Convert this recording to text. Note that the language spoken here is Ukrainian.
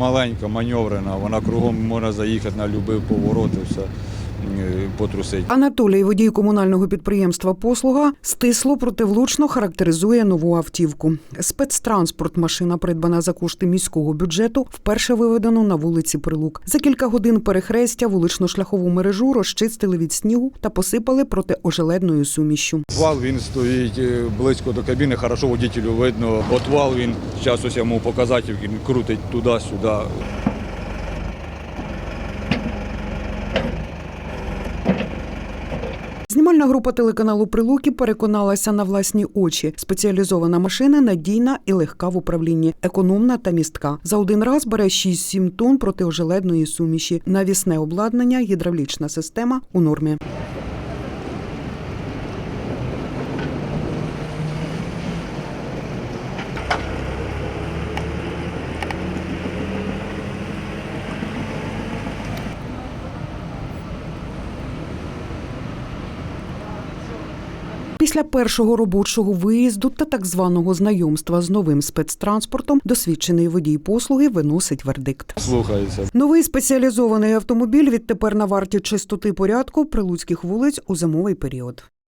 маленька, маневрена, вона кругом може заїхати на будь-який поворот і все потрусить. Анатолій, водій комунального підприємства Послуга, стисло противлучно характеризує нову автівку. Спецтранспорт машина придбана за кошти міського бюджету, вперше виведено на вулиці Прилук. За кілька годин перехрестя вулично-шляхову мережу розчистили від снігу та посипали протиожеледною сумішю. Вал він стоїть е, близько до кабіни, хорошо водителю видно. От вал він, зараз ось йому показати, він крутить туди-сюди. Знімальна група телеканалу Прилуки переконалася на власні очі. Спеціалізована машина надійна і легка в управлінні, економна та містка. За один раз бере 6-7 тонн протиожеледної суміші. Навісне обладнання, гідравлічна система у нормі. Після першого робочого виїзду та так званого знайомства з новим спецтранспортом досвідчений водій послуги виносить вердикт. Слухається. Новий спеціалізований автомобіль відтепер на варті чистоти порядку прилуцьких вулиць у зимовий період.